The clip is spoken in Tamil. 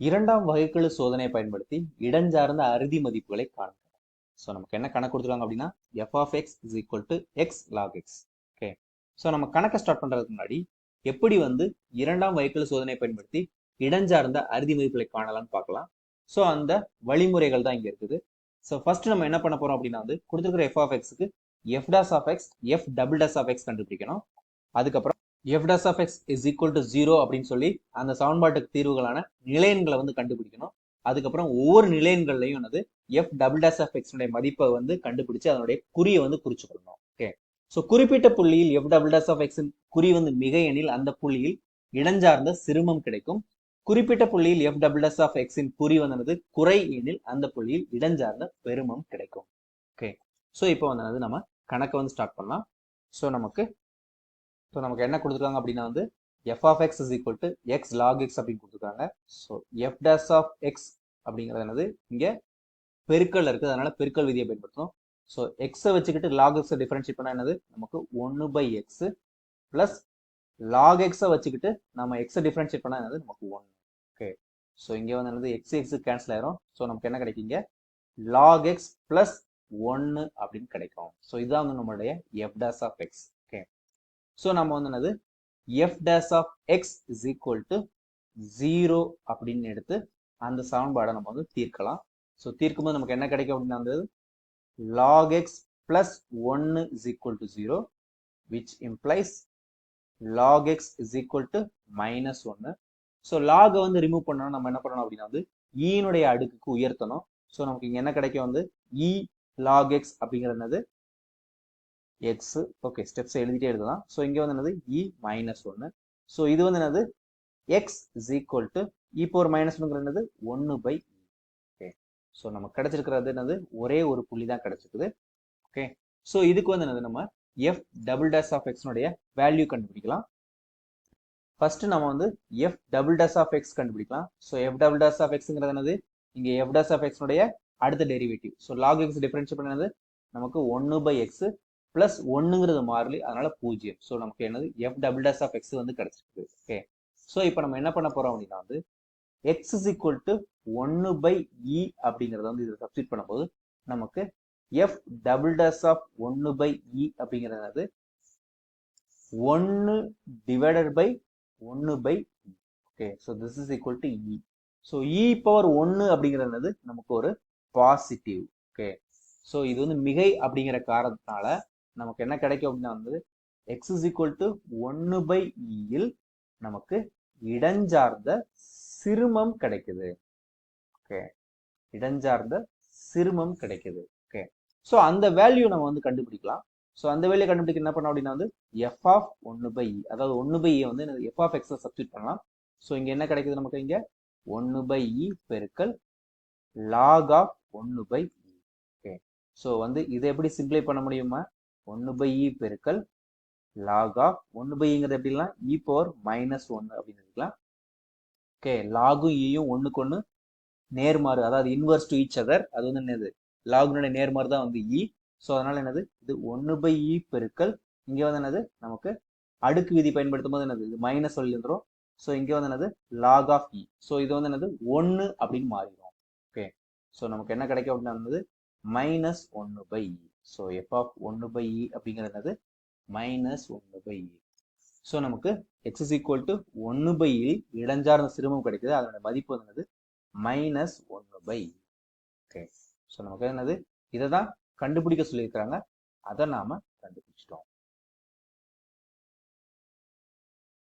இரண்டாம் வகைக்கெழு சோதனையை பயன்படுத்தி இடஞ்சார்ந்த அறுதி மதிப்புகளை காணலாம் ஸோ நமக்கு என்ன கணக்கு கொடுத்துருக்காங்க அப்படின்னா F of X is equal to X log X okay so நம்ம கணக்கை ஸ்டார்ட் பண்ணுறதுக்கு முன்னாடி எப்படி வந்து இரண்டாம் வகைக்கெழு சோதனையை பயன்படுத்தி இடஞ்சார்ந்த அறுதி மதிப்புகளை காணலாம்னு பார்க்கலாம். ஸோ அந்த வழிமுறைகள் தான் இங்கே இருக்குது. ஸோ ஃபர்ஸ்ட் நம்ம என்ன பண்ண போறோம் அப்படின்னா வந்து கொடுத்துருக்கிற எஃப் ஆஃப் எக்ஸுக்கு F dash of X F double dash of X கண்டுபிடிக்கணும். அதுக்கப்புறம் F dash of X is equal to zero அப்படின்னு சொல்லி அந்த சமன்பாட்டுக்கு தீர்வுகளான நிலையன்களை வந்து கண்டுபிடிக்கணும். அதுக்கப்புறம் ஒவ்வொரு நிலையன்கள்லையும் வந்து எஃப் டபுள் டேஸ் ஆஃப் எக்ஸனுடைய மதிப்பை வந்து கண்டுபிடிச்சு அதனுடைய குறியை வந்து குறிச்சுக்கொள்ளணும். ஓகே ஸோ குறிப்பிட்ட புள்ளியில் எஃப் டபுள் டேஸ் ஆஃப் எக்ஸின் குறி வந்து மிக எனில் அந்த புள்ளியில் இடஞ்சார்ந்த சிறுமம் கிடைக்கும். குறிப்பிட்ட புள்ளியில் எஃப் டபுள் டாஸ் ஆஃப் எக்ஸின் குறி வந்தது குறை எனில் அந்த புள்ளியில் இடஞ்சார்ந்த பெருமம் கிடைக்கும். ஓகே ஸோ இப்போ வந்து நம்ம கணக்கை வந்து ஸ்டார்ட் பண்ணலாம். ஸோ நமக்கு ஸோ நமக்கு என்ன கொடுத்துருக்காங்க அப்படின்னா வந்து F of X is equal to X log X அப்படின்னு கொடுத்துருக்காங்க. So F dash of X அப்படிங்கிறது என்னது? இங்கே பெருக்கல் இருக்குது. அதனால பெருக்கல் விதியை பயன்படுத்தணும் ஸோ எக்ஸை வச்சுக்கிட்டு லாக் எக்ஸை டிஃபரன்ஷியேட் பண்ணால் என்னது? நமக்கு ஒன்று பை எக்ஸ் ப்ளஸ் லாக் எக்ஸை வச்சுக்கிட்டு நம்ம எக்ஸை டிஃபரன்ஷியேட் பண்ணால் என்னது? நமக்கு ஒன்று ஓகே ஸோ இங்கே வந்து என்னது? எக்ஸ் எக்ஸ் கேன்சல் ஆயிரும். ஸோ நமக்கு என்ன கிடைக்குங்க லாக் எக்ஸ் ப்ளஸ் ஒன்று அப்படின்னு கிடைக்கும். ஸோ இதுதான் வந்து நம்மளுடைய F dash of X so நம்ம வந்து என்னது? F dash of X is equal to zero அப்படின்னு எடுத்து அந்த சமன்பாடை நம்ம வந்து தீர்க்கலாம். ஸோ தீர்க்கும் போது நமக்கு என்ன கிடைக்கும் அப்படின்னா வந்து லாக் எக்ஸ் பிளஸ் ஒன்று is equal to zero which implies log X is equal to minus ஒன்று ஸோ லாகை வந்து ரிமூவ் பண்ணணும் நம்ம என்ன பண்ணணும் அப்படின்னா வந்து e ஈனுடைய அடுக்குக்கு உயர்த்தணும். ஸோ நமக்கு இங்கே என்ன கிடைக்கும் வந்து? E இ லாக் எக்ஸ் அப்படிங்கிறது என்னது? எக்ஸு ஓகே ஸ்டெப்ஸ் எழுதிட்டே எழுதலாம். ஸோ இங்கே வந்து என்னது? இ மைனஸ் ஒன்று ஸோ இது வந்து என்னது? X is equal to e power minus ஒன்றுங்கிற என்னது? ஒன்று பை ஓகே ஸோ நம்ம கிடச்சிருக்கிறது என்னது? ஒரே ஒரு புள்ளி தான் கிடைச்சிருக்குது. ஓகே ஸோ இதுக்கு வந்து என்னது நம்ம? எஃப் டபுள் டேஸ் ஆஃப் எக்ஸ்னுடைய வேல்யூ கண்டுபிடிக்கலாம். ஃபர்ஸ்ட் நம்ம வந்து F double dash of X கண்டுபிடிக்கலாம். So F double dash of எக்ஸ்ங்கிறது என்னது? இங்கே எஃப் டேஸ் ஆஃப் எக்ஸ்னுடைய அடுத்த derivative so log X differential பண்ணது நமக்கு ஒன்று பை எக்ஸ் பிளஸ் ஒன்றுங்கிறது மாறிலி அதனால பூஜ்ஜியம். ஸோ நமக்கு என்னது? F double dash of X வந்து கிடைச்சிருக்கு. ஓகே ஸோ இப்போ நம்ம என்ன பண்ண போறோம் அப்படின்னா வந்து எக்ஸ் இஸ் ஈக்குவல் டு ஒன்று பை இ அப்படிங்கிறத வந்து இதில் சப்ஸ்டியூட் பண்ணும்போது நமக்கு எஃப் டபுள் டேஸ் ஆஃப் ஒன்று பை இ அப்படிங்கிறது ஒன்று டிவைடட் பை ஒன்று by okay so this is equal to e so e power ஒன்று அப்படிங்கிறது நமக்கு ஒரு பாசிட்டிவ் ஓகே ஸோ இது வந்து மிகை அப்படிங்கிற காரணத்தினால நமக்கு என்ன கிடைக்கும் அப்படின்னா வந்து எக்ஸ் இஸ் ஈக்குவல் டு ஒன்று பை இயில் நமக்கு இடஞ்சார்ந்த சிறுமம் கிடைக்குது. ஓகே இடஞ்சார்ந்த சிறுமம் கிடைக்குது. ஓகே ஸோ அந்த வேல்யூ நம்ம வந்து கண்டுபிடிக்கலாம். ஸோ அந்த வேல்யூ கண்டுபிடிக்க என்ன பண்ணோம் அப்படின்னா வந்து எஃப் ஆஃப் ஒன்று பை இ அதாவது ஒன்று பை இ வந்து எஃப் ஆஃப் எக்ஸை சப்ஸ்டியூட் பண்ணலாம். ஸோ இங்கே என்ன கிடைக்குது நமக்கு இங்கே? ஒன்று பை இ e பெருக்கல் லாக் ஆஃப் ஒன்று பை இ ஓகே ஸோ வந்து இதை எப்படி சிம்பிளை பண்ண முடியுமா? ஒன்று பை இ e பெருக்கல் லாக் ஆஃப் ஒன்று பைங்கிறது e எப்படிலாம் இ e பவர் மைனஸ் ஒன்று அப்படின்னு இருக்கலாம். ஓகே லாகும் இயும் ஒன்றுக்கு ஒன்று நேர்மாறு அதாவது இன்வர்ஸ் டு ஈச் அதர் அது வந்து என்னது? லாகுனுடைய நேர்மாறு தான் வந்து இ ஸோ அதனால என்னது? இது ஒன்று பை இ பெருக்கல் இங்கே வந்து என்னது? நமக்கு அடுக்கு விதி பயன்படுத்தும் போது என்னது? இது மைனஸ் சொல்லிடுறோம் ஸோ இங்கே வந்து என்னது? லாக் ஆஃப் இ ஸோ இது வந்து என்னது? ஒன்று அப்படின்னு மாறிடும். ஓகே ஸோ நமக்கு என்ன கிடைக்கும் அப்படின்னா மைனஸ் ஒன்று by e so F of ஒன்று பை இ அப்படிங்கிறது என்னது? மைனஸ் ஒன்று பை இ ஸோ நமக்கு எக்ஸ் இஸ் ஈக்குவல் டு ஒன்று பை இ இடஞ்சார்ந்த சிறுமம் கிடைக்குது. அதோட மதிப்பு என்னது? மைனஸ் ஒன்று பை ஓகே ஸோ நமக்கு என்னது? இதை தான் கண்டுபிடிக்க சொல்லியிருக்கிறாங்க. அதை நாம் கண்டுபிடிச்சிட்டோம்.